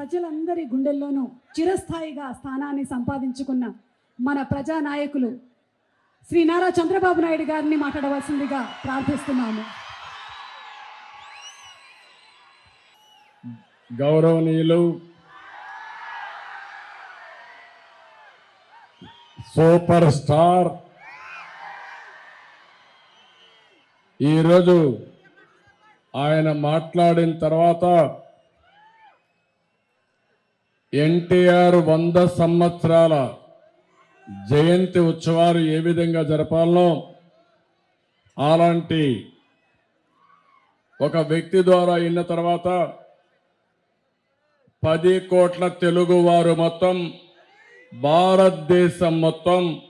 ప్రజలందరి గుండెల్లోనూ చిరస్థాయిగా స్థానాన్ని సంపాదించుకున్న మన ప్రజానాయకులు శ్రీ నారా చంద్రబాబు నాయుడు గారిని మాట్లాడవలసిందిగా ప్రార్థిస్తున్నాము. గౌరవనీయులు సూపర్ స్టార్. ఈరోజు ఆయన మాట్లాడిన తర్వాత ఎన్టీఆర్ వంద సంవత్సరాల జయంతి ఉత్సవాలు ఏ విధంగా జరపాలనో అలాంటి ఒక వ్యక్తి ద్వారా అయిన తర్వాత పది కోట్ల తెలుగువారు మొత్తం భారతదేశం మొత్తం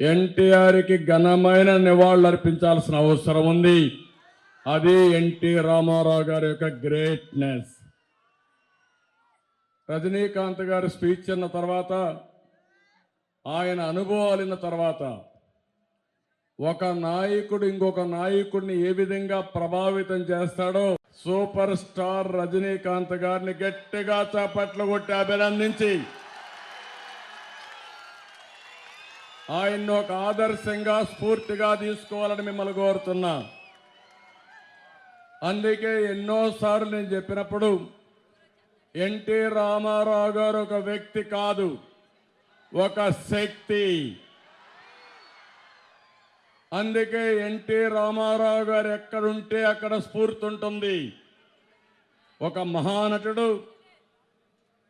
ఎన్టీఆర్కి ఘనమైన నివాళులు అర్పించాల్సిన అవసరం ఉంది. అది ఎన్టీ రామారావు గారి యొక్క గ్రేట్నెస్ రజనీకాంత్ గారి స్పీచ్ అన్న తర్వాత ఆయన అనుభవాలు విన్న తర్వాత ఒక నాయకుడు ఇంకొక నాయకుడిని ఏ విధంగా ప్రభావితం చేస్తాడో సూపర్ స్టార్ రజనీకాంత్ గారిని గట్టిగా చాపట్లు కొట్టి అభినందించి ఆయన్ని ఒక ఆదర్శంగా స్ఫూర్తిగా తీసుకోవాలని మిమ్మల్ని కోరుతున్నా. అందుకే ఎన్నోసార్లు నేను చెప్పినప్పుడు ఎన్టీ రామారావు గారు ఒక వ్యక్తి కాదు ఒక శక్తి. అందుకే ఎన్టీ రామారావు గారు ఎక్కడుంటే అక్కడ స్ఫూర్తి ఉంటుంది. ఒక మహానటుడు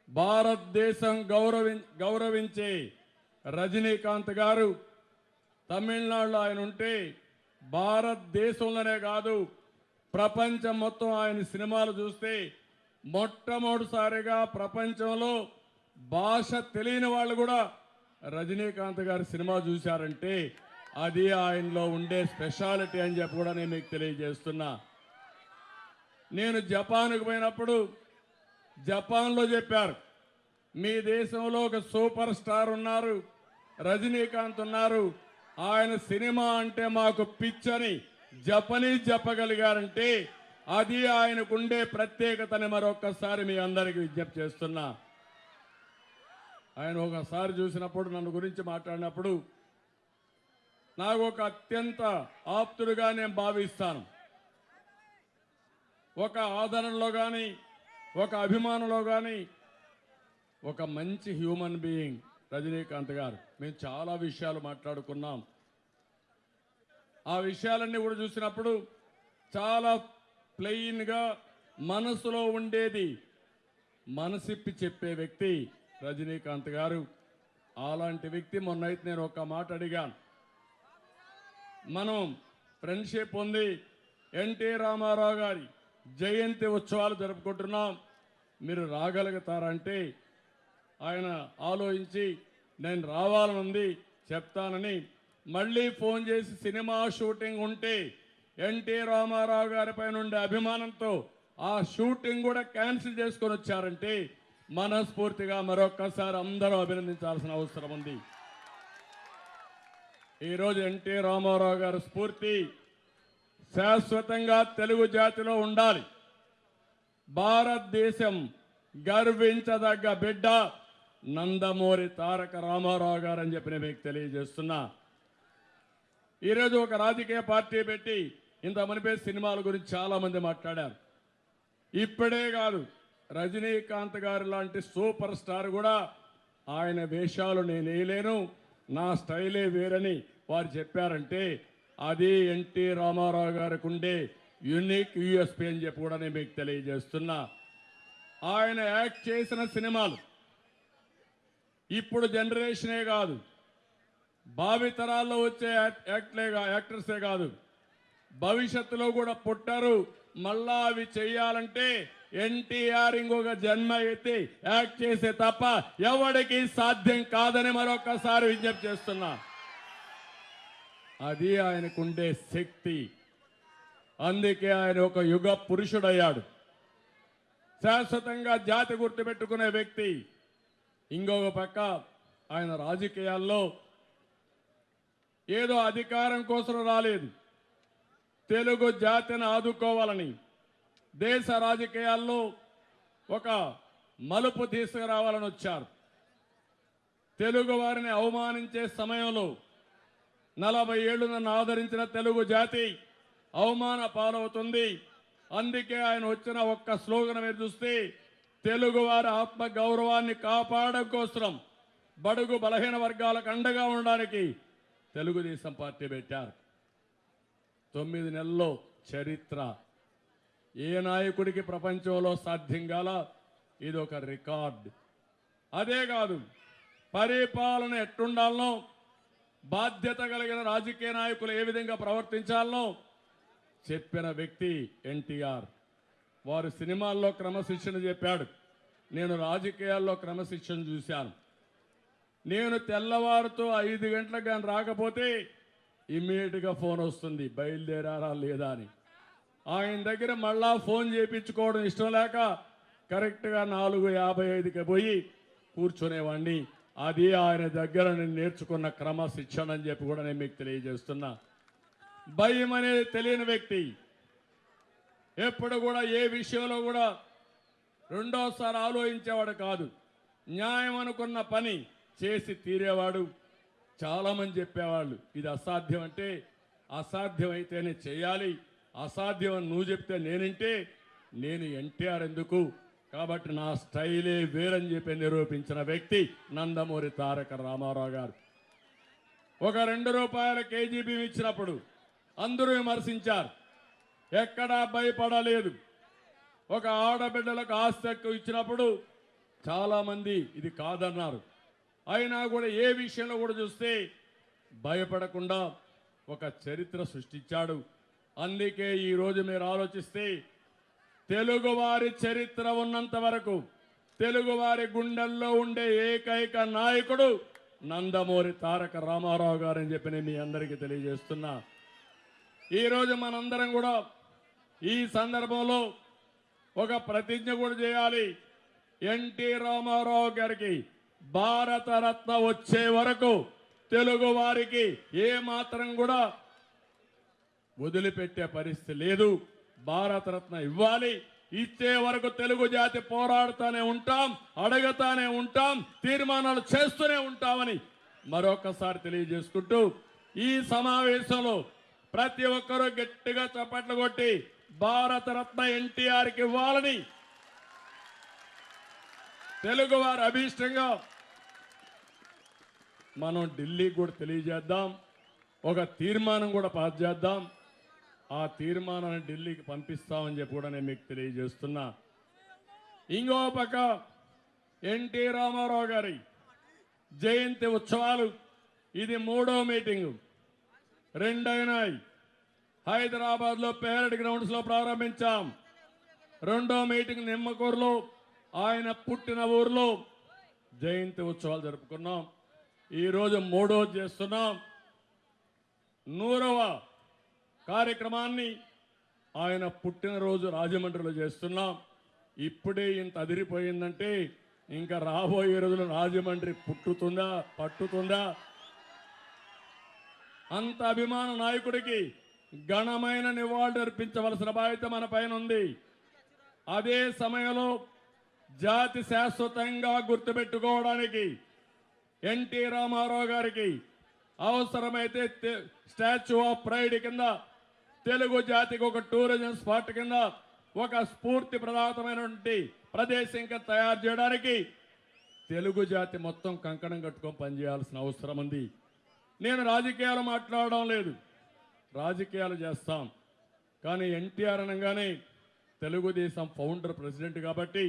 భారతదేశం గౌరవి గౌరవించే రజనీకాంత్ గారు తమిళనాడులో ఆయన ఉంటే భారతదేశంలోనే కాదు ప్రపంచం మొత్తం ఆయన సినిమాలు చూస్తే మొట్టమొదటిసారిగా ప్రపంచంలో భాష తెలియని వాళ్ళు కూడా రజనీకాంత్ గారి సినిమా చూశారంటే అది ఆయనలో ఉండే స్పెషాలిటీ అని చెప్పి కూడా నేను మీకు తెలియజేస్తున్నా. నేను జపాన్కు పోయినప్పుడు జపాన్లో చెప్పారు మీ దేశంలో ఒక సూపర్ స్టార్ ఉన్నారు రజనీకాంత్ ఉన్నారు ఆయన సినిమా అంటే మాకు పిచ్చని జపనీస్ చెప్పగలిగారంటే అది ఆయనకుండే ప్రత్యేకతని మరొక్కసారి మీ అందరికీ విజ్ఞప్తి చేస్తున్నా. ఆయన ఒకసారి చూసినప్పుడు నన్ను గురించి మాట్లాడినప్పుడు నాకు ఒక అత్యంత ఆప్తుడుగా నేను భావిస్తాను. ఒక ఆదరణలో కానీ ఒక అభిమానంలో కానీ ఒక మంచి హ్యూమన్ బీయింగ్ రజనీకాంత్ గారు. మేము చాలా విషయాలు మాట్లాడుకున్నాం. ఆ విషయాలన్నీ కూడా చూసినప్పుడు చాలా ప్లెయిన్గా మనసులో ఉండేది మనసిప్పి చెప్పే వ్యక్తి రజనీకాంత్ గారు. అలాంటి వ్యక్తి మొన్నైతే నేను ఒక మాట అడిగాను. మనం ఫ్రెండ్షిప్ ఉంది. ఎన్టీ రామారావు గారి జయంతి ఉత్సవాలు జరుపుకుంటున్నాం. మీరు రాగలుగుతారంటే ఆయన ఆలోచించి నేను రావాలనుంది చెప్తానని మళ్ళీ ఫోన్ చేసి సినిమా షూటింగ్ ఉంటే ఎన్టీ రామారావు గారి పైన ఉండే అభిమానంతో ఆ షూటింగ్ కూడా క్యాన్సిల్ చేసుకొని వచ్చారంటే మనస్ఫూర్తిగా మరొక్కసారి అందరూ అభినందించాల్సిన అవసరం ఉంది. ఈరోజు ఎన్టీ రామారావు గారి స్ఫూర్తి శాశ్వతంగా తెలుగు జాతిలో ఉండాలి. భారతదేశం గర్వించదగ్గ బిడ్డ నందమూరి తారక రామారావు గారు అని చెప్పి నేను మీకు తెలియజేస్తున్నా. ఈరోజు ఒక రాజకీయ పార్టీ పెట్టి ఇంత మునిపే సినిమాల గురించి చాలామంది మాట్లాడారు. ఇప్పుడే కాదు రజనీకాంత్ గారు లాంటి సూపర్ స్టార్ కూడా ఆయన వేషాలు నేను వేయలేను నా స్టైలే వేరని వారు చెప్పారంటే అది ఎన్టీ రామారావు గారికి ఉండే యునిక్ యూఎస్పీ అని చెప్పి కూడా నేను మీకు తెలియజేస్తున్నా. ఆయన యాక్ట్ చేసిన సినిమాలు ఇప్పుడు జనరేషనే కాదు భావితరాల్లో వచ్చే యాక్ట్లే యాక్టర్సే కాదు భవిష్యత్తులో కూడా పుట్టారు. మళ్ళా అవి చేయాలంటే ఎన్టీఆర్ ఇంకొక జన్మ ఎత్తి యాక్ట్ చేసే తప్ప ఎవడికి సాధ్యం కాదని మరొకసారి విజ్ఞప్తి చేస్తున్నా. అది ఆయనకుండే శక్తి. అందుకే ఆయన ఒక యుగ పురుషుడయ్యాడు. శాశ్వతంగా జాతి గుర్తుపెట్టుకునే వ్యక్తి. ఇంకొక పక్క ఆయన రాజకీయాల్లో ఏదో అధికారం కోసం రాలేదు. తెలుగు జాతిని ఆదుకోవాలని దేశ రాజకీయాల్లో ఒక మలుపు తీసుకురావాలని వచ్చారు. తెలుగు వారిని అవమానించే సమయంలో నలభై ఏళ్ళు నన్ను ఆదరించిన తెలుగు జాతి అవమాన పాలవుతుంది. అందుకే ఆయన వచ్చిన ఒక్క స్లోగన్ మీరు చూస్తే తెలుగు వారి ఆత్మ గౌరవాన్ని కాపాడడం కోసం బడుగు బలహీన వర్గాలకు అండగా ఉండడానికి తెలుగుదేశం పార్టీ పెట్టారు. తొమ్మిది నెలల్లో చరిత్ర. ఏ నాయకుడికి ప్రపంచంలో సాధ్యం కాల? ఇది ఒక రికార్డ్. అదే కాదు పరిపాలన ఎట్టుండాలనో బాధ్యత కలిగిన రాజకీయ నాయకులు ఏ విధంగా ప్రవర్తించాలనో చెప్పిన వ్యక్తి ఎన్టీఆర్. వారు సినిమాల్లో క్రమశిక్షణ చెప్పాడు. నేను రాజకీయాల్లో క్రమశిక్షణ చూశాను. నేను తెల్లవారుతో ఐదు గంటలకు కానీ రాకపోతే ఇమ్మీడియట్గా ఫోన్ వస్తుంది. బయలుదేరారా లేదా అని. ఆయన దగ్గర మళ్ళా ఫోన్ చేయించుకోవడం ఇష్టం లేక కరెక్ట్గా నాలుగు యాభై ఐదుకి పోయి కూర్చునేవాడిని అది ఆయన దగ్గర నేను నేర్చుకున్న క్రమశిక్షణ అని చెప్పి కూడా నేను మీకు తెలియజేస్తున్నా. భయం అనేది తెలియని వ్యక్తి. ఎప్పుడు కూడా ఏ విషయంలో కూడా రెండోసారి ఆలోచించేవాడు కాదు. న్యాయం అనుకున్న పని చేసి తీరేవాడు. చాలామంది చెప్పేవాళ్ళు ఇది అసాధ్యం అంటే అసాధ్యం అయితేనే చేయాలి అసాధ్యం అని నువ్వు చెప్తే నేనంటే నేను ఎన్టీఆర్ ఎందుకు? కాబట్టి నా స్టైలే వేరని చెప్పి నిరూపించిన వ్యక్తి నందమూరి తారక రామారావు గారు. ఒక రెండు రూపాయల కేజీ బియ్యం ఇచ్చినప్పుడు అందరూ విమర్శించారు ఎక్కడా భయపడలేదు. ఒక ఆడబిడ్డలకు ఆస్తి ఇచ్చినప్పుడు చాలామంది ఇది కాదన్నారు. అయినా కూడా ఏ విషయంలో కూడా చూస్తే భయపడకుండా ఒక చరిత్ర సృష్టించాడు. అందుకే ఈరోజు మీరు ఆలోచిస్తే తెలుగువారి చరిత్ర ఉన్నంత వరకు తెలుగువారి గుండెల్లో ఉండే ఏకైక నాయకుడు నందమూరి తారక రామారావు గారని చెప్పి నేను మీ అందరికీ తెలియజేస్తున్నా. ఈరోజు మనందరం కూడా ఈ సందర్భంలో ఒక ప్రతిజ్ఞ కూడా చేయాలి. ఎన్టీ రామారావు గారికి భారతరత్న వచ్చే వరకు తెలుగు వారికి ఏ మాత్రం కూడా వదిలిపెట్టే పరిస్థితి లేదు. భారతరత్న ఇవ్వాలి. ఇచ్చే వరకు తెలుగు జాతి పోరాడుతూనే ఉంటాం అడగతానే ఉంటాం తీర్మానాలు చేస్తూనే ఉంటామని మరొకసారి తెలియజేసుకుంటూ ఈ సమావేశంలో ప్రతి ఒక్కరూ గట్టిగా చప్పట్లు కొట్టి భారతరత్న ఎన్టీఆర్కి ఇవ్వాలని తెలుగు వారి అభీష్టంగా మనం ఢిల్లీకి కూడా తెలియజేద్దాం. ఒక తీర్మానం కూడా పాస్ చేద్దాం. ఆ తీర్మానాన్ని ఢిల్లీకి పంపిస్తామని చెప్పి కూడా నేను మీకు తెలియజేస్తున్నా. ఇంకో పక్క ఎన్టీ రామారావు గారి జయంతి ఉత్సవాలు. ఇది మూడో మీటింగు. రెండైనాయి. హైదరాబాద్లో పేరడ్ గ్రౌండ్స్లో ప్రారంభించాం. రెండో మీటింగ్ నిమ్మకూరులో. ఆయన పుట్టిన ఊర్లో జయంతి ఉత్సవాలు జరుపుకున్నాం. ఈరోజు మూడో చేస్తున్నాం. నూరవ కార్యక్రమాన్ని ఆయన పుట్టినరోజు రాజమండ్రిలో చేస్తున్నాం. ఇప్పుడే ఇంత అదిరిపోయిందంటే ఇంకా రాబోయే రోజులు రాజమండ్రి పుట్టుతుందా పట్టుతుందా? అంత అభిమాన నాయకుడికి ఘనమైన నివాళులు అర్పించవలసిన బాధ్యత మన పైన ఉంది. అదే సమయంలో జాతి శాశ్వతంగా గుర్తుపెట్టుకోవడానికి ఎన్టీ రామారావు గారికి అవసరమైతే స్టాచ్యూ ఆఫ్ ప్రైడ్ కింద తెలుగు జాతికి ఒక టూరిజం స్పాట్ కింద ఒక స్ఫూర్తి ప్రదాతమైనటువంటి ప్రదేశం ఇంకా తయారు చేయడానికి తెలుగు జాతి మొత్తం కంకణం కట్టుకొని పనిచేయాల్సిన అవసరం ఉంది. నేను రాజకీయాలు మాట్లాడడం లేదు. రాజకీయాలు చేస్తాం. కానీ ఎన్టీఆర్ అనగానే తెలుగుదేశం ఫౌండర్ ప్రెసిడెంట్ కాబట్టి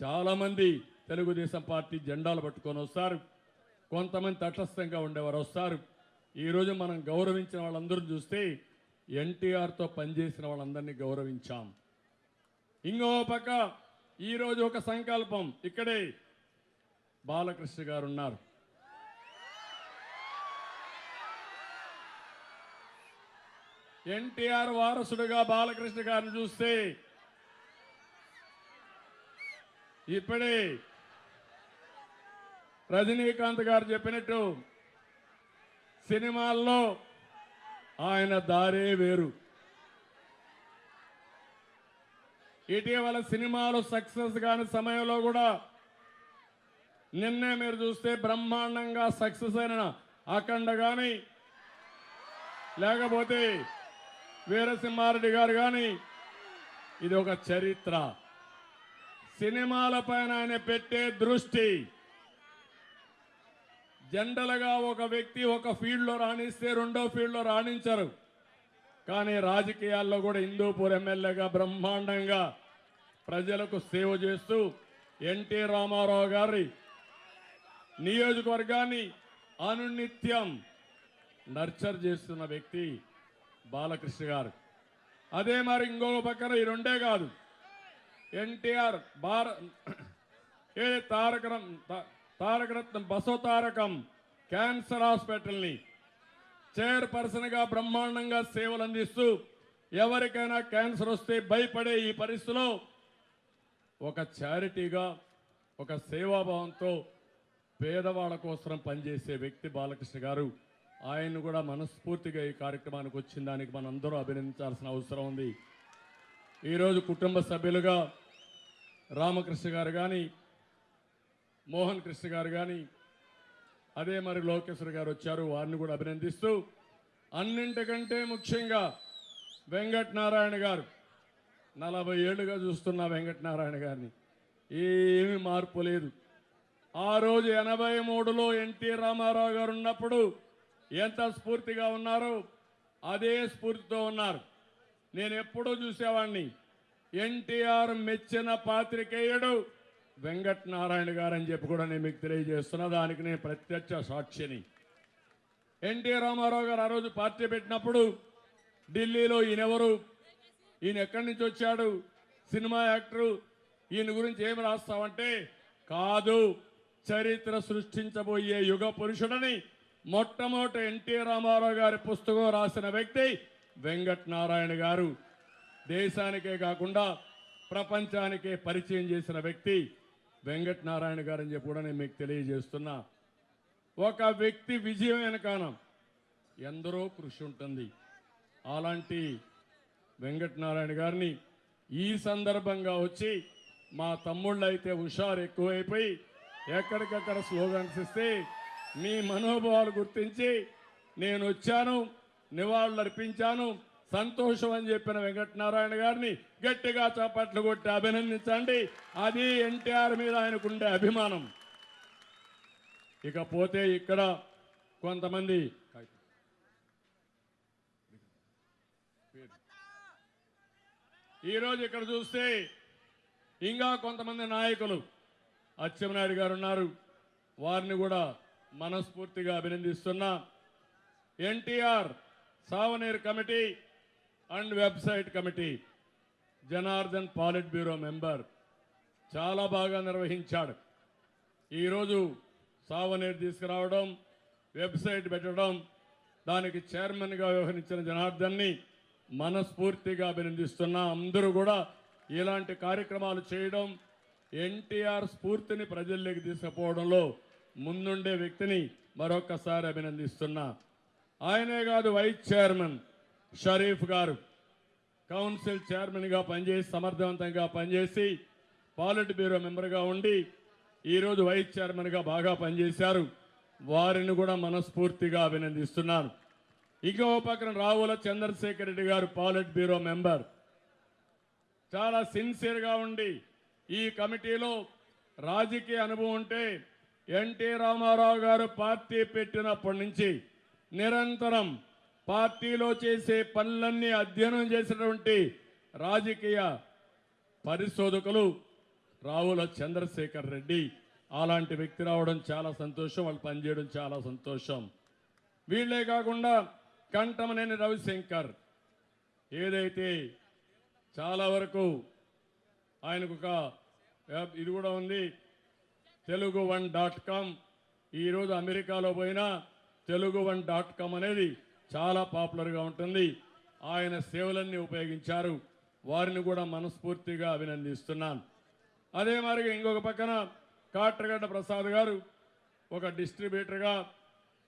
చాలామంది తెలుగుదేశం పార్టీ జెండాలు పట్టుకొని వస్తారు. కొంతమంది తటస్థంగా ఉండేవారు. వస్తారు ఈరోజు మనం గౌరవించిన వాళ్ళందరూ చూస్తే ఎన్టీఆర్తో పనిచేసిన వాళ్ళందరినీ గౌరవించాం. ఇంకో పక్క ఈరోజు ఒక సంకల్పం. ఇక్కడే బాలకృష్ణ గారు ఉన్నారు. ఎన్టీఆర్ వారసుడుగా బాలకృష్ణ గారిని చూస్తే ఇప్పుడే రజనీకాంత్ గారు చెప్పినట్టు సినిమాల్లో ఆయన దారే వేరు. ఇటీవల సినిమాలు సక్సెస్ కాని సమయంలో కూడా నిన్నే మీరు చూస్తే బ్రహ్మాండంగా సక్సెస్ అయిన అఖండ కానీ లేకపోతే వీరసింహారెడ్డి గారు కానీ ఇది ఒక చరిత్ర సినిమాలపైన ఆయన పెట్టే దృష్టి జనరల్గా ఒక వ్యక్తి ఒక ఫీల్డ్లో రాణిస్తే రెండో ఫీల్డ్లో రాణించరు. కానీ రాజకీయాల్లో కూడా హిందూపూర్ ఎమ్మెల్యేగా బ్రహ్మాండంగా ప్రజలకు సేవ చేస్తూ ఎన్టీ రామారావు గారి నియోజకవర్గాన్ని అనునిత్యం నర్చర్ చేస్తున్న వ్యక్తి బాలకృష్ణ గారు. అదే మరి ఇంకొక పక్కన ఈ రెండే కాదు. ఎన్టీఆర్ భార ఏ తారకరం తారకరత్నం బసవ తారకం క్యాన్సర్ హాస్పిటల్ని చైర్పర్సన్గా బ్రహ్మాండంగా సేవలు అందిస్తూ ఎవరికైనా క్యాన్సర్ వస్తే భయపడే ఈ పరిస్థితిలో ఒక చారిటీగా ఒక సేవాభావంతో పేదవాళ్ళ కోసం పనిచేసే వ్యక్తి బాలకృష్ణ గారు ఆయన కూడా మనస్ఫూర్తిగా ఈ కార్యక్రమానికి వచ్చిన దానికి మనందరూ అభినందించాల్సిన అవసరం ఉంది. ఈరోజు కుటుంబ సభ్యులుగా రామకృష్ణ గారు కానీ మోహన్ కృష్ణ గారు కానీ అదే మరి లోకేశ్వర్ గారు వచ్చారు వారిని కూడా అభినందిస్తూ అన్నింటికంటే ముఖ్యంగా వెంకట నారాయణ గారు. నలభై ఏళ్ళుగా చూస్తున్న వెంకట నారాయణ గారిని. ఏమీ మార్పు లేదు. ఆ రోజు ఎనభై మూడులో ఎన్టీ రామారావు గారు ఉన్నప్పుడు ఎంత స్ఫూర్తిగా ఉన్నారో అదే స్ఫూర్తితో ఉన్నారు. నేను ఎప్పుడూ చూసేవాడిని ఎన్టీఆర్ మెచ్చిన పాత్రికేయుడు వెంకట్ నారాయణ గారు అని చెప్పి కూడా నేను మీకు తెలియజేస్తున్నా. దానికి నేను ప్రత్యక్ష సాక్షిని. ఎన్టీ రామారావు గారు ఆ రోజు పార్టీ పెట్టినప్పుడు ఢిల్లీలో ఈయనెవరు ఈయన ఎక్కడి నుంచి వచ్చాడు? Cinema actor. ఈయన గురించి ఏమి రాస్తామంటే కాదు చరిత్ర సృష్టించబోయే యుగ పురుషుడని మొట్టమొదట ఎన్టీ రామారావు గారి పుస్తకం రాసిన వ్యక్తి వెంకట్ నారాయణ గారు. దేశానికే కాకుండా ప్రపంచానికే పరిచయం చేసిన వ్యక్తి వెంకట్ నారాయణ గారు అని చెప్పి కూడా నేను మీకు తెలియజేస్తున్నా. ఒక వ్యక్తి విజయం వెనకాన ఎందరో కృషి ఉంటుంది. అలాంటి వెంకటనారాయణ గారిని ఈ సందర్భంగా వచ్చి మా తమ్ముళ్ళు అయితే హుషారు ఎక్కువైపోయి ఎక్కడికక్కడ స్లోగన్స్ ఇస్తే మీ మనోభావాలు గుర్తించి నేను వచ్చాను నివాళులు అర్పించాను సంతోషం అని చెప్పిన వెంకటనారాయణ గారిని గట్టిగా చప్పట్లు కొట్టి అభినందించండి. అది ఎన్టీఆర్ మీద ఆయనకుండే అభిమానం. ఇకపోతే ఇక్కడ కొంతమంది ఈరోజు ఇక్కడ చూస్తే ఇంకా కొంతమంది నాయకులు అచ్చెన్నాయుడు గారు ఉన్నారు. వారిని కూడా మనస్ఫూర్తిగా అభినందిస్తున్నా. NTR souvenir committee and website committee Janardhan politburo member చాలా బాగా నిర్వహించాడు. ఈరోజు సావనీరు తీసుకురావడం వెబ్సైట్ పెట్టడం దానికి చైర్మన్గా వ్యవహరించిన జనార్దన్ని మనస్ఫూర్తిగా అభినందిస్తున్నా. అందరూ కూడా ఇలాంటి కార్యక్రమాలు చేయడం ఎన్టీఆర్ స్ఫూర్తిని ప్రజల్లోకి తీసుకుపోవడంలో ముందుండే వ్యక్తిని మరొక్కసారి అభినందిస్తున్నా. ఆయనే కాదు వైస్ చైర్మన్. షరీఫ్ గారు కౌన్సిల్ చైర్మన్గా పనిచేసి సమర్థవంతంగా పనిచేసి పాలిట్ బ్యూరో మెంబర్గా ఉండి ఈరోజు వైస్ చైర్మన్గా బాగా పనిచేశారు. వారిని కూడా మనస్ఫూర్తిగా అభినందిస్తున్నాను. ఇంకో పక్కన రావుల చంద్రశేఖర్ రెడ్డి గారు పాలిట్ బ్యూరో మెంబర్. చాలా సిన్సియర్గా ఉండి ఈ కమిటీలో రాజకీయ అనుభవం ఉంటే ఎన్టీ రామారావు గారు పార్టీ పెట్టినప్పటి నుంచి నిరంతరం పార్టీలో చేసే పనులన్నీ అధ్యయనం చేసినటువంటి రాజకీయ పరిశోధకులు రావుల చంద్రశేఖర్ రెడ్డి. అలాంటి వ్యక్తి రావడం చాలా సంతోషం వాళ్ళు పనిచేయడం చాలా సంతోషం. వీళ్ళే కాకుండా కంఠమనేని రవిశంకర్. ఏదైతే చాలా వరకు ఆయనకు ఒక ఇది కూడా ఉంది తెలుగు వన్ డాట్ కామ్. ఈరోజు అమెరికాలో పోయినా తెలుగు వన్ డాట్ కామ్ అనేది చాలా పాపులర్గా ఉంటుంది. ఆయన సేవలన్నీ ఉపయోగించారు. వారిని కూడా మనస్ఫూర్తిగా అభినందిస్తున్నాను. అదే మరి ఇంకొక పక్కన కాట్రగడ్డ ప్రసాద్ గారు ఒక డిస్ట్రిబ్యూటర్గా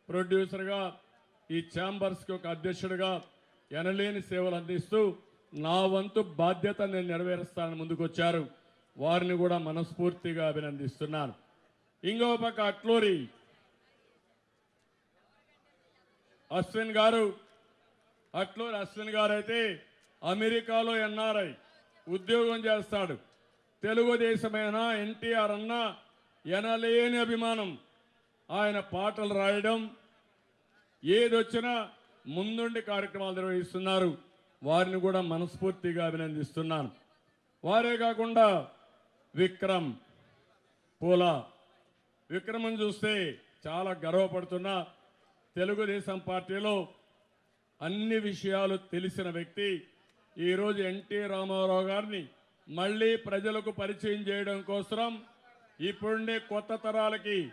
ప్రొడ్యూసర్గా ఈ ఛాంబర్స్కి ఒక అధ్యక్షుడిగా ఎనలేని సేవలు అందిస్తూ నా వంతు బాధ్యత నేను నెరవేరుస్తానని ముందుకొచ్చారు. వారిని కూడా మనస్ఫూర్తిగా అభినందిస్తున్నాను. ఇంకో పక్క అట్లూరి అశ్విన్ గారు అట్లూరు అశ్విన్ గారు అయితే అమెరికాలో ఎన్ఆర్ఐ ఉద్యోగం చేస్తాడు. తెలుగుదేశమైన ఎన్టీఆర్ అన్న ఎనలేని అభిమానం. ఆయన పాటలు రాయడం ఏదొచ్చినా ముందుండి కార్యక్రమాలు నిర్వహిస్తున్నారు. వారిని కూడా మనస్ఫూర్తిగా అభినందిస్తున్నాను. వారే కాకుండా విక్రమ్ పూల. విక్రమం చూస్తే చాలా గర్వపడుతున్నా. తెలుగుదేశం పార్టీలో అన్ని విషయాలు తెలిసిన వ్యక్తి ఈరోజు ఎన్టీ రామారావు గారిని మళ్ళీ ప్రజలకు పరిచయం చేయడం కోసం ఇప్పుడుండే కొత్త తరాలకి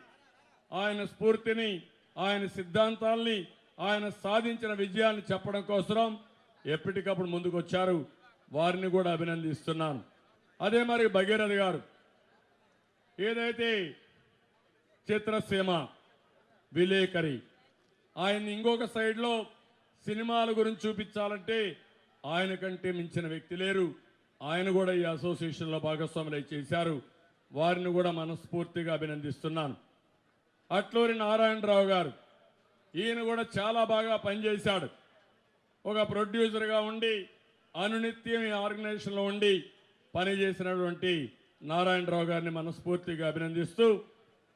ఆయన స్ఫూర్తిని ఆయన సిద్ధాంతాల్ని ఆయన సాధించిన విజయాన్ని చెప్పడం కోసం ఎప్పటికప్పుడు ముందుకు వచ్చారు వారిని కూడా అభినందిస్తున్నాను. అదే మరి భగీరథ గారు ఏదైతే చిత్రసీమ విలేకరి ఆయన ఇంకొక సైడ్లో సినిమాల గురించి చూపించాలంటే ఆయన కంటే మించిన వ్యక్తి లేరు. ఆయన కూడా ఈ అసోసియేషన్లో భాగస్వాములై చేశారు. వారిని కూడా మనస్ఫూర్తిగా అభినందిస్తున్నాను. అట్లూరి నారాయణరావు గారు ఈయన కూడా చాలా బాగా పనిచేశాడు. ఒక ప్రొడ్యూసర్గా ఉండి అనునిత్యం ఈ ఆర్గనైజేషన్లో ఉండి పనిచేసినటువంటి నారాయణరావు గారిని మనస్ఫూర్తిగా అభినందిస్తూ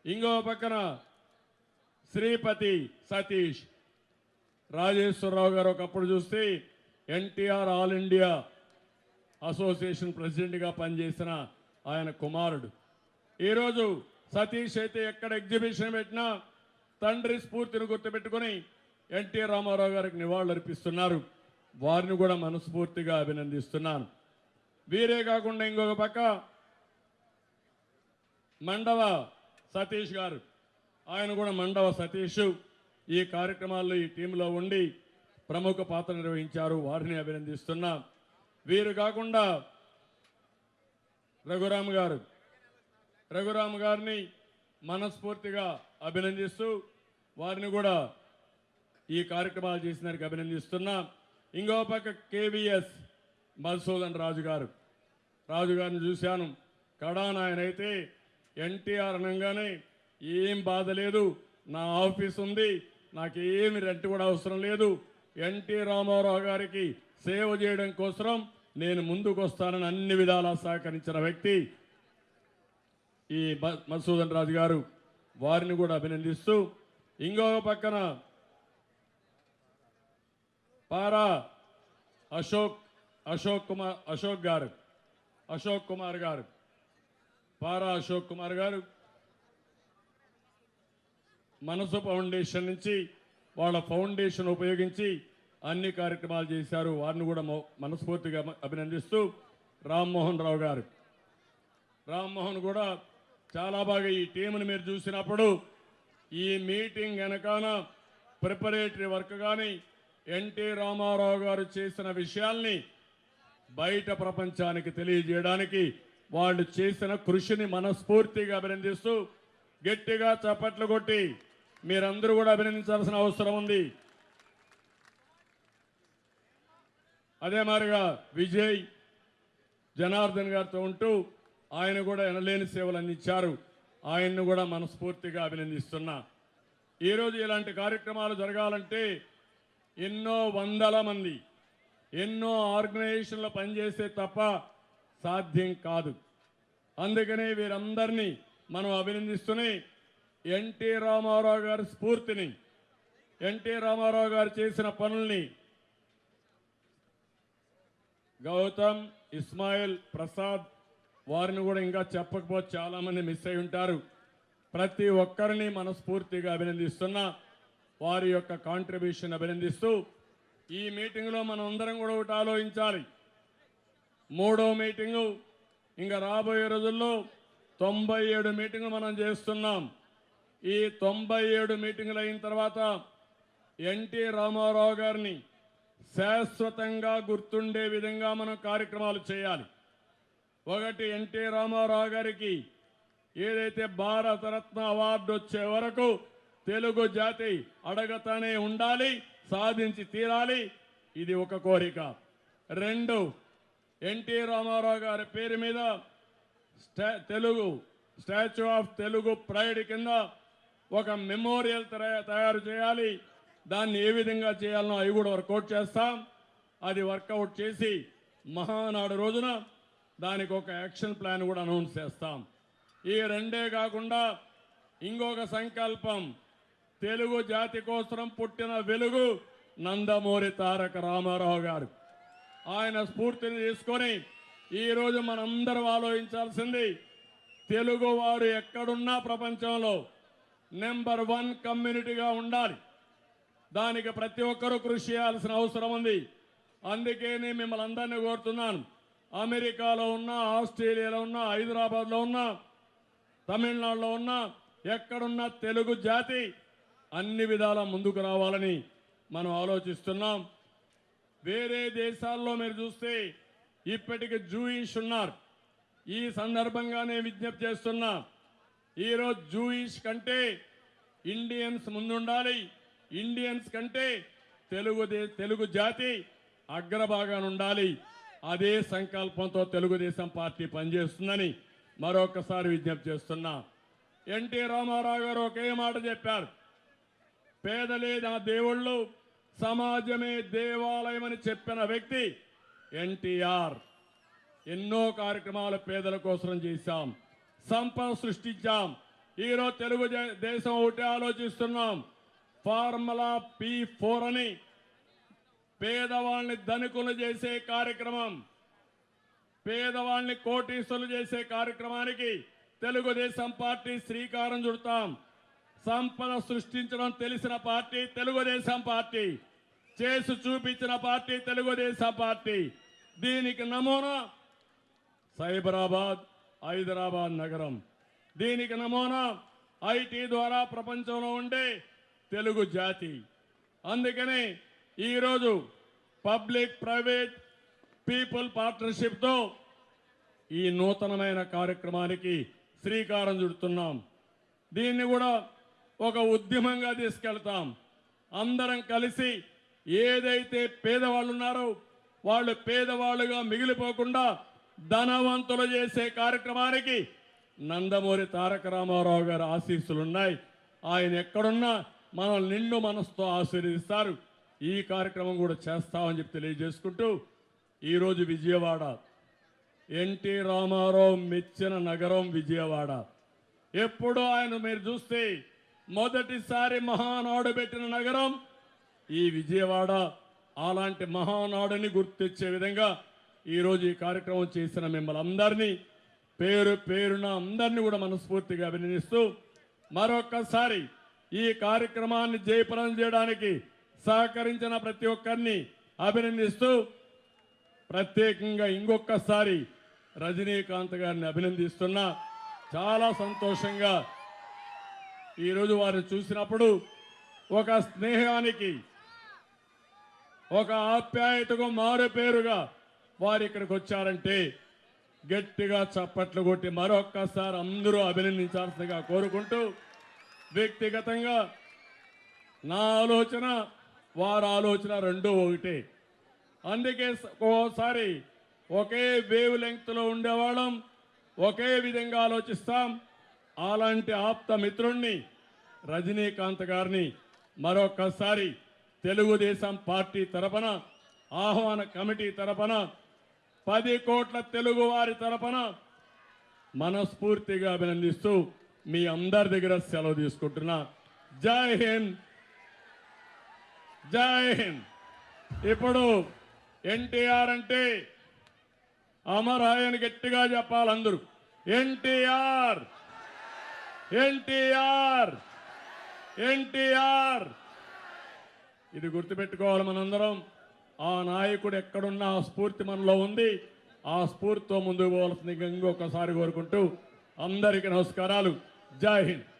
ఇంకో పక్కన శ్రీపతి సతీష్. రాజేశ్వరరావు గారు ఒకప్పుడు చూస్తే ఎన్టీఆర్ ఆల్ ఇండియా అసోసియేషన్ ప్రెసిడెంట్గా పనిచేసిన ఆయన కుమారుడు. ఈరోజు సతీష్ అయితే ఎక్కడ ఎగ్జిబిషన్ పెట్టినా తండ్రి స్ఫూర్తిని గుర్తుపెట్టుకొని ఎన్టీ రామారావు గారికి నివాళులర్పిస్తున్నారు. వారిని కూడా మనస్ఫూర్తిగా అభినందిస్తున్నాను. వీరే కాకుండా ఇంకొక పక్క మండవ సతీష్ గారు. ఆయన కూడా మండవ సతీష్ ఈ కార్యక్రమాల్లో ఈ టీంలో ఉండి ప్రముఖ పాత్ర నిర్వహించారు. వారిని అభినందిస్తున్నా. వీరు కాకుండా రఘురామ్ గారు. రఘురామ్ గారిని మనస్ఫూర్తిగా అభినందిస్తూ వారిని కూడా ఈ కార్యక్రమాలు చేసినందుకు అభినందిస్తున్నా. ఇంకో పక్క కేవీఎస్ మధుసూదన్ రాజు గారు. రాజు గారిని చూశాను. కడాన ఆయన ఎన్టీఆర్ అనగానే ఏం బాధ లేదు. నా ఆఫీస్ ఉంది. నాకేమి రెంట్ కూడా అవసరం లేదు. ఎన్టీ రామారావు గారికి సేవ చేయడం కోసం నేను ముందుకు వస్తానని అన్ని విధాలా సహకరించిన వ్యక్తి ఈ మధుసూదన్ రాజు గారు. వారిని కూడా అభినందిస్తూ ఇంకొక పక్కన పారా అశోక్ అశోక్ కుమార్ అశోక్ గారు అశోక్ కుమార్ గారు. పారా అశోక్ కుమార్ గారు. మనసు ఫౌండేషన్ నుంచి వాళ్ళ ఫౌండేషన్ ఉపయోగించి అన్ని కార్యక్రమాలు చేశారు. వారిని కూడా మనస్ఫూర్తిగా అభినందిస్తూ రామ్మోహన్ రావు గారు. రామ్మోహన్ కూడా చాలా బాగా ఈ టీంని మీరు చూసినప్పుడు ఈ మీటింగ్ వెనకాన ప్రిపరేటరీ వర్క్ కానీ ఎన్టీ రామారావు గారు చేసిన విషయాల్ని బయట ప్రపంచానికి తెలియజేయడానికి వాళ్ళు చేసిన కృషిని మనస్ఫూర్తిగా అభినందిస్తూ గట్టిగా చప్పట్లు కొట్టి మీరందరూ కూడా అభినందించాల్సిన అవసరం ఉంది. అదే మారిగా విజయ్ జనార్దన్ గారితో ఉంటూ ఆయన కూడా ఎనలేని సేవలు అందించారు. ఆయన్ను కూడా మనస్ఫూర్తిగా అభినందిస్తున్నా. ఈరోజు ఇలాంటి కార్యక్రమాలు జరగాలంటే ఎన్నో వందల మంది ఎన్నో ఆర్గనైజేషన్లు పనిచేస్తే తప్ప సాధ్యం కాదు. అందుకనే వీరందరినీ మనం అభినందిస్తూనే ఎన్టీ రామారావు గారి స్ఫూర్తిని ఎన్టీ రామారావు గారు చేసిన పనుల్ని గౌతమ్ ఇస్మాయిల్ ప్రసాద్ వారిని కూడా ఇంకా చెప్పకపోతే చాలామంది మిస్ అయి ఉంటారు. ప్రతి ఒక్కరిని మనస్ఫూర్తిగా అభినందిస్తున్నా వారి యొక్క కాంట్రిబ్యూషన్ అభినందిస్తూ ఈ మీటింగ్లో మనం అందరం కూడా ఒకటి ఆలోచించాలి. మూడో మీటింగు ఇంకా రాబోయే రోజుల్లో తొంభై ఏడు మీటింగులు మనం చేస్తున్నాం. ఈ తొంభై ఏడు మీటింగులు అయిన తర్వాత ఎన్టీ రామారావు గారిని శాశ్వతంగా గుర్తుండే విధంగా మనం కార్యక్రమాలు చేయాలి. ఒకటి ఎన్టీ రామారావు గారికి ఏదైతే భారతరత్న అవార్డు వచ్చే వరకు తెలుగు జాతి అడగతానే ఉండాలి సాధించి తీరాలి. ఇది ఒక కోరిక. రెండు ఎన్టీ రామారావు గారి పేరు మీద స్టా Telugu statue of Telugu pride కింద ఒక మెమోరియల్ తయారు చేయాలి. దాన్ని ఏ విధంగా చేయాలనో అవి కూడా వర్కౌట్ చేస్తాం. అది వర్కౌట్ చేసి మహానాడు రోజున దానికి ఒక యాక్షన్ ప్లాన్ కూడా అనౌన్స్ చేస్తాం. ఈ రెండే కాకుండా ఇంకొక సంకల్పం. తెలుగు జాతి కోసం పుట్టిన వెలుగు నందమూరి తారక రామారావు గారు. ఆయన స్ఫూర్తిని తీసుకొని ఈరోజు మనందరం ఆలోచించాల్సింది తెలుగు వారు ఎక్కడున్నా ప్రపంచంలో నెంబర్ వన్ కమ్యూనిటీగా ఉండాలి. దానికి ప్రతి ఒక్కరూ కృషి చేయాల్సిన అవసరం ఉంది. అందుకే నేను మిమ్మల్ని అందరినీ కోరుతున్నాను. అమెరికాలో ఉన్నా ఆస్ట్రేలియాలో ఉన్నా హైదరాబాద్లో ఉన్నా తమిళనాడులో ఉన్నా ఎక్కడున్నా తెలుగు జాతి అన్ని విధాల ముందుకు రావాలని మనం ఆలోచిస్తున్నాం. వేరే దేశాల్లో మీరు చూస్తే ఇప్పటికి జూయిష్ ఉన్నారు. ఈ సందర్భంగా నేను విజ్ఞప్తి చేస్తున్నా ఈరోజు జూయిష్ కంటే ఇండియన్స్ ముందుండాలి. ఇండియన్స్ కంటే తెలుగు తెలుగు జాతి అగ్రభాగాన ఉండాలి. అదే సంకల్పంతో తెలుగుదేశం పార్టీ పనిచేస్తుందని మరొకసారి విజ్ఞప్తి చేస్తున్నా. ఎన్టీ రామారావు గారు ఒకే మాట చెప్పారు. పేదలే నా దేవుళ్ళు సమాజమే దేవాలయం అని చెప్పిన వ్యక్తి ఎన్టీఆర్. ఎన్నో కార్యక్రమాలు పేదల కోసం చేశాం. సంపద సృష్టించాం. ఈరోజు తెలుగు దేశం ఒకటి ఆలోచిస్తున్నాం. ఫార్ములా పి ఫోర్ అని పేదవాళ్ళని ధనికులు చేసే కార్యక్రమం. పేదవాళ్ళని కోటీసులు చేసే కార్యక్రమానికి తెలుగుదేశం పార్టీ శ్రీకారం చుడతాం. సంపద సృష్టించడం తెలిసిన పార్టీ తెలుగుదేశం పార్టీ. చేసి చూపించిన పార్టీ తెలుగుదేశం పార్టీ. దీనికి నమూనా సైబరాబాద్. హైదరాబాద్ నగరం. దీనికి నమూనా ఐటీ ద్వారా ప్రపంచంలో ఉండే తెలుగు జాతి. అందుకని ఈరోజు పబ్లిక్ ప్రైవేట్ పీపుల్ పార్ట్నర్షిప్తో ఈ నూతనమైన కార్యక్రమానికి శ్రీకారం చుడుతున్నాం. దీన్ని కూడా ఒక ఉద్యమంగా తీసుకెళ్తాం. అందరం కలిసి ఏదైతే పేదవాళ్ళు ఉన్నారో వాళ్ళు పేదవాళ్ళుగా మిగిలిపోకుండా ధనవంతులు చేసే కార్యక్రమానికి నందమూరి తారక రామారావు గారి ఆశీస్సులు ఉన్నాయి ఆయన ఎక్కడున్నా మనం నిండు మనసుతో ఆశీర్వదిస్తారు. ఈ కార్యక్రమం కూడా చేస్తామని చెప్పి తెలియజేసుకుంటూ ఈరోజు విజయవాడ ఎన్టీ రామారావు మెచ్చిన నగరం విజయవాడ. ఎప్పుడూ ఆయన మీరు చూస్తే మొదటిసారి మహానాడు పెట్టిన నగరం ఈ విజయవాడ. అలాంటి మహానాడుని గుర్తించే విధంగా ఈరోజు ఈ కార్యక్రమం చేసిన మిమ్మల్ని అందరినీ పేరు పేరున అందరినీ కూడా మనస్ఫూర్తిగా అభినందిస్తూ మరొక్కసారి ఈ కార్యక్రమాన్ని జయప్రదం చేయడానికి సహకరించిన ప్రతి ఒక్కరిని అభినందిస్తూ ప్రత్యేకంగా ఇంకొకసారి రజనీకాంత్ గారిని అభినందిస్తున్నా. చాలా సంతోషంగా ఈరోజు వారిని చూసినప్పుడు ఒక స్నేహానికి ఒక ఆప్యాయతకు మారు పేరుగా వారు ఇక్కడికి వచ్చారంటే గట్టిగా చప్పట్లు కొట్టి మరొక్కసారి అందరూ అభినందించాల్సిందిగా కోరుకుంటూ వ్యక్తిగతంగా నా ఆలోచన వారి ఆలోచన రెండూ ఒకటే. అందుకే ఒక్కోసారి ఒకే వేవ్ లెంగ్త్లో ఉండేవాళ్ళం ఒకే విధంగా ఆలోచిస్తాం. అలాంటి ఆప్త మిత్రుణ్ణి రజనీకాంత్ గారిని మరొకసారి తెలుగుదేశం పార్టీ తరపున ఆహ్వాన కమిటీ తరపున పది కోట్ల తెలుగు వారి తరపున మనస్ఫూర్తిగా అభినందిస్తూ మీ అందరి దగ్గర సెలవు తీసుకుంటున్నా. జై హింద్. జై హింద్. ఇప్పుడు ఎన్టీఆర్ అంటే అమరాయని గట్టిగా చెప్పాలందరూ ఎన్టీఆర్. ఎన్టీఆర్. ఎన్టీఆర్. ఇది గుర్తుపెట్టుకోవాలి మనందరం. ఆ నాయకుడు ఎక్కడున్నా ఆ స్ఫూర్తి మనలో ఉంది. ఆ స్ఫూర్తితో ముందుకు పోవాల్సింది ఇంకొకసారి కోరుకుంటూ అందరికీ నమస్కారాలు. జై హింద్.